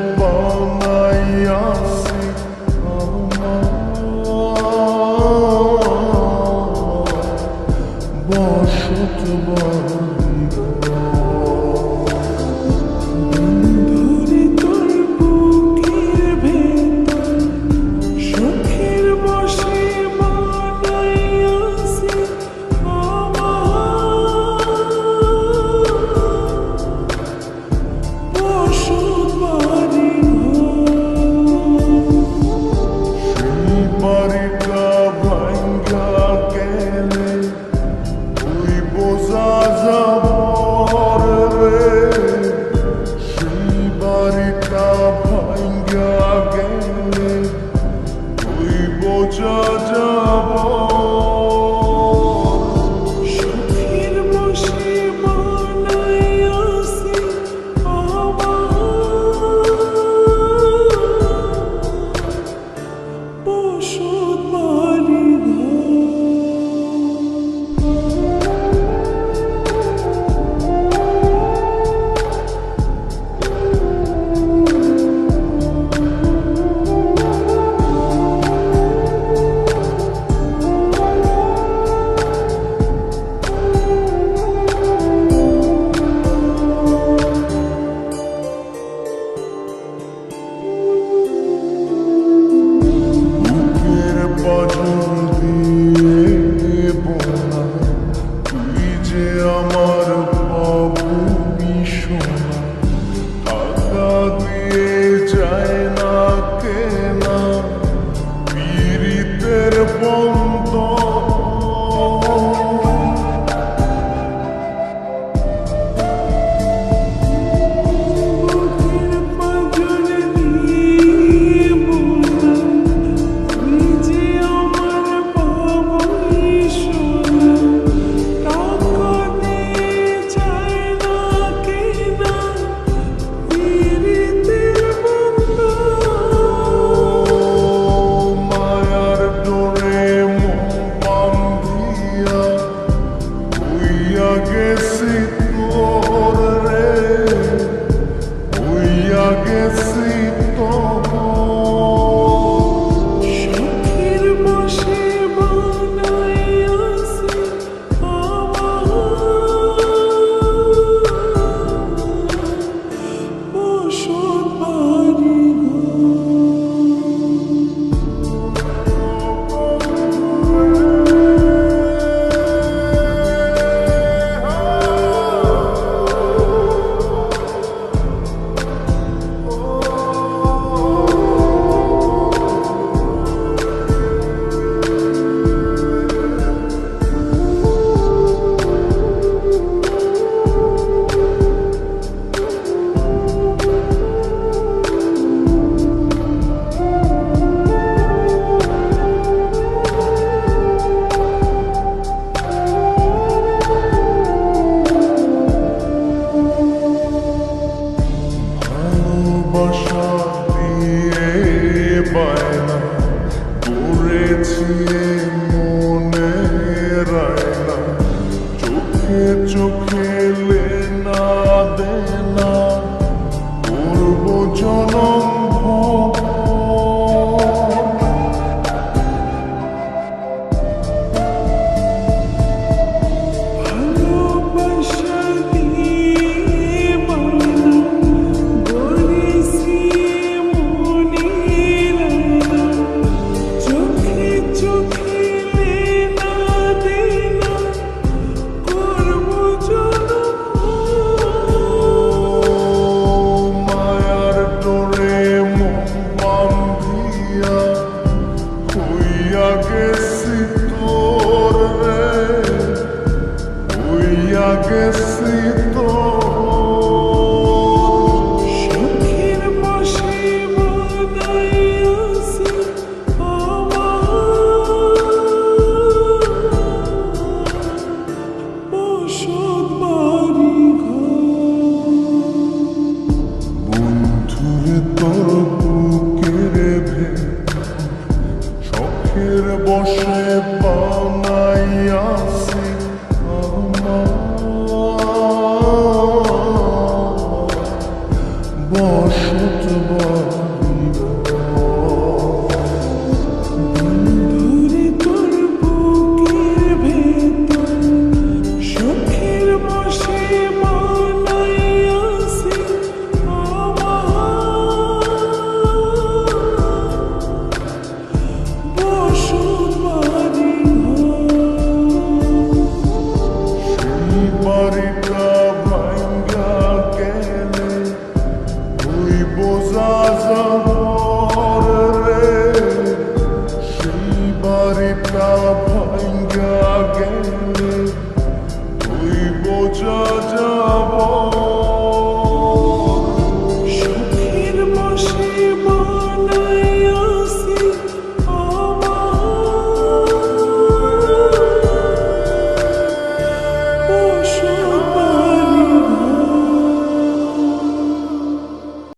hep olmayan আমার forget. görevi Şokir boşe bana yazık ama Boşut bana Hare Krishna.